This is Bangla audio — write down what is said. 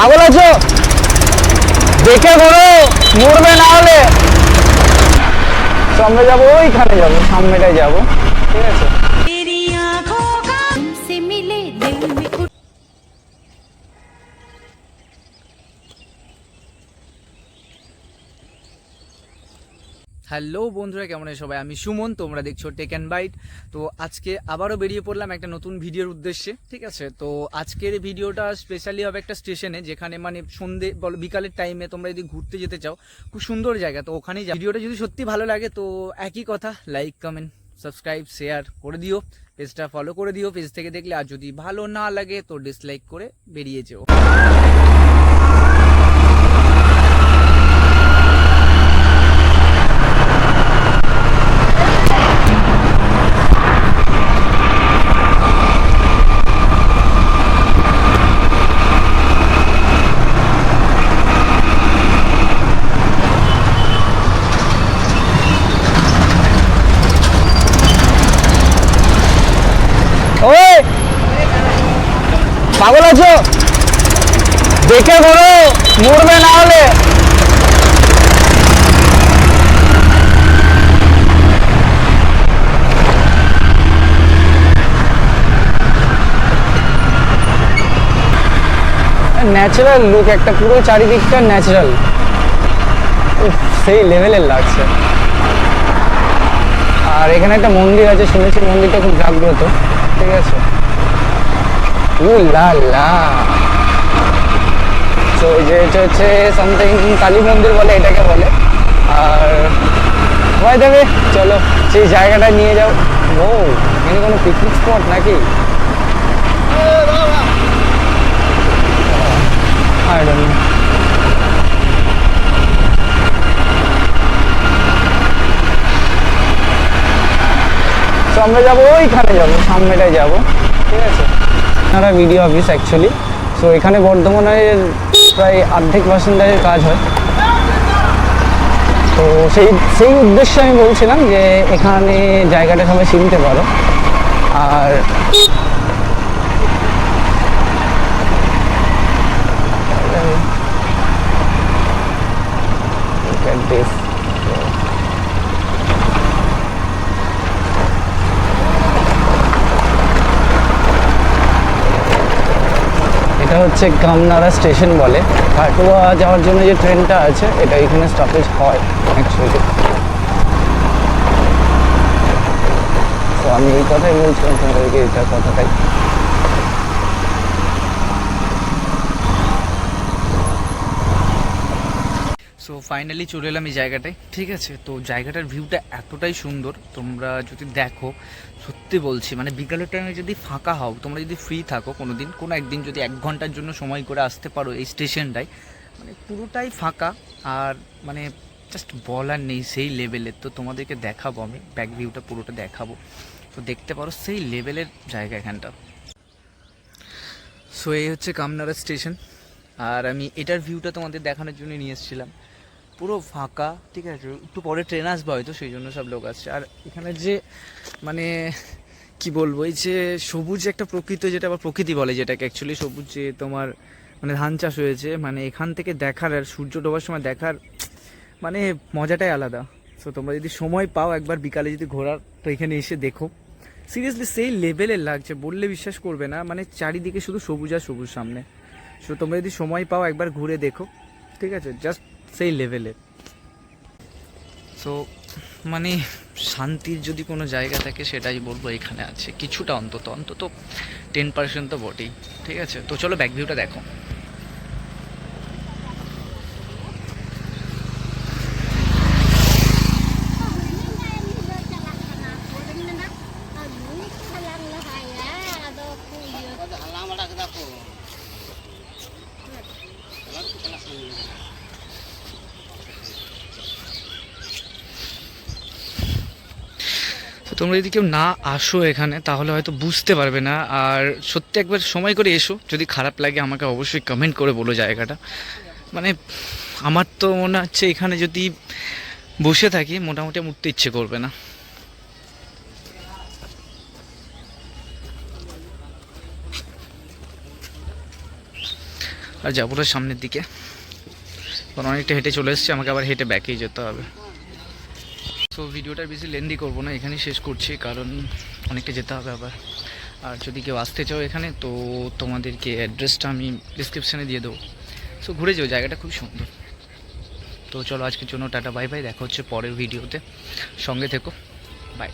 পাগল আছো? দেখে ঘোরো মরবে না হলে। সামনে যাব, ওইখানে যাব, সামনেটাই যাব, ঠিক আছে? হ্যালো বন্ধুরা, কেমন আছো সবাই? আমি সুমন, তোমরা দেখছ টেক অ্যান্ড বাইট তো আজকে আবারও বেরিয়ে পড়লাম একটা নতুন ভিডিওর উদ্দেশ্যে, ঠিক আছে? তো আজকের ভিডিওটা স্পেশালি হবে একটা স্টেশনে যেখানে মানে সন্ধে, বলো বিকালের টাইমে তোমরা যদি ঘুরতে যেতে চাও, খুব সুন্দর জায়গা, তো ওখানেই ভিডিওটা যদি সত্যি ভালো লাগে, তো একই কথা লাইক কমেন্ট সাবস্ক্রাইব শেয়ার করে দিও পেজটা ফলো করে দিও পেজ থেকে দেখলে আর যদি ভালো না লাগে, তো ডিসলাইক করে বেরিয়ে যেও। পাগল আছো? দেখে করো মরবে না হলে। ন্যাচারাল লুক একটা পুরো চারিদিকটা ন্যাচারাল সেই লেভেলের লাগছে। আর এখানে একটা মন্দির আছে, শুনেছি মন্দিরটা খুব জাগ্রত। ঠিক আছে? তো যে এটা হচ্ছে সামথিং কালী মন্দির বলে এটাকে বলে। আর ভয় দেবে চলো সেই জায়গাটা নিয়ে যাও। ও এখানে কোনো পিকনিক স্পট নাকি? I don't আমরা যাব, ওইখানে যাব, সামনেটায় যাব। ঠিক আছে? আপনারা ভিডিও অফিস অ্যাকচুয়ালি সো এখানে বর্ধমানের প্রায় আর্ধেক বাসিন্দাদের কাজ হয়। তো সেই সেই উদ্দেশ্যে আমি বলছিলাম যে, এখানে জায়গাটা সবাই চিনতে পারো। আর হচ্ছে গামনাড়া স্টেশন বলে। কাটোয়া যাওয়ার জন্য যে ট্রেনটা আছে, এটা এখানে স্টপেজ হয় অ্যাকচুয়ালি তো আমি এই কথাই বলছিলাম তোমাদেরকে, এটা কথাটাই। সো ফাইনালি চলে এলাম এই জায়গাটায়। ঠিক আছে, তো জায়গাটার ভিউটা এতটাই সুন্দর। তোমরা যদি দেখো, সত্যি বলছি মানে বিকালের টাইমে যদি ফাঁকা হও, তোমরা যদি ফ্রি থাকো কোনো দিন কোনো একদিন যদি এক ঘণ্টার জন্য সময় করে আসতে পারো এই স্টেশনটায় মানে পুরোটাই ফাঁকা আর মানে জাস্ট বলার নেই সেই লেভেলের তো তোমাদেরকে দেখাবো আমি ব্যাক ভিউটা পুরোটা দেখাবো। তো দেখতে পারো সেই লেভেলের জায়গা এখানটা। সো এই হচ্ছে কামনাড়া স্টেশন আর আমি এটার ভিউটা তোমাদের দেখানোর জন্য নিয়ে এসেছিলাম। পুরো ফাঁকা, ঠিক আছে? একটু পরে ট্রেন আসবে হয়তো, সেই জন্য সব লোক আসছে। আর এখানে যে মানে কি বলব, এই যে সবুজ একটা প্রকৃতি, যেটা আবার প্রকৃতি বলে যেটাকে। অ্যাকচুয়ালি সবুজ যে তোমার মানে ধান চাষ হয়েছে মানে এখান থেকে দেখার আর সূর্য ডোবার সময় দেখার মানে মজাটাই আলাদা। সো তোমরা যদি সময় পাও, একবার বিকালে যদি ঘোরার, তো এখানে এসে দেখো। সিরিয়াসলি সেই লেভেলের লাগছে, বললে বিশ্বাস করবে না। মানে চারিদিকে শুধু সবুজ আর সবুজ সামনে। সো তোমরা যদি সময় পাও, একবার ঘুরে দেখো, ঠিক আছে? জাস্ট সেই লেভেলের সো মানে শান্তির যদি কোনো জায়গা থাকে সেটাই বলব এখানে আছে। কিছুটা অন্তত অন্তত টেন পার্সেন্ট তো বটেই, ঠিক আছে? তো চলো ব্যাকভিউটা দেখো। তোমরা যদি কেউ না আসো এখানে, তাহলে হয়তো বুঝতে পারবে না। আর সত্যি একবার সময় করে এসো, যদি খারাপ লাগে আমাকে অবশ্যই কমেন্ট করে বলো জায়গাটা। মানে আমার তো মনে হচ্ছে এখানে যদি বসে থাকি, মোটামুটি উঠতে ইচ্ছে করবে না। আর যাব সামনের দিকে। অনেকটা হেঁটে চলে এসেছি, আমাকে আবার হেঁটে ব্যাকেই যেতে হবে। সো ভিডিওটা বেশি লেন্দি করব না এখানে শেষ করছি, কারণ অনেকটা যেতে হবে আবার। আর যদি কেউ আসতে চাও এখানে, তো তোমাদেরকে অ্যাড্রেসটা আমি ডিসক্রিপশানে দিয়ে দেবো। সো ঘুরে যাও, জায়গাটা খুব সুন্দর। তো চলো আজকের জন্য টাটা বাই বাই দেখা হচ্ছে পরের ভিডিওতে সঙ্গে থেকো বাই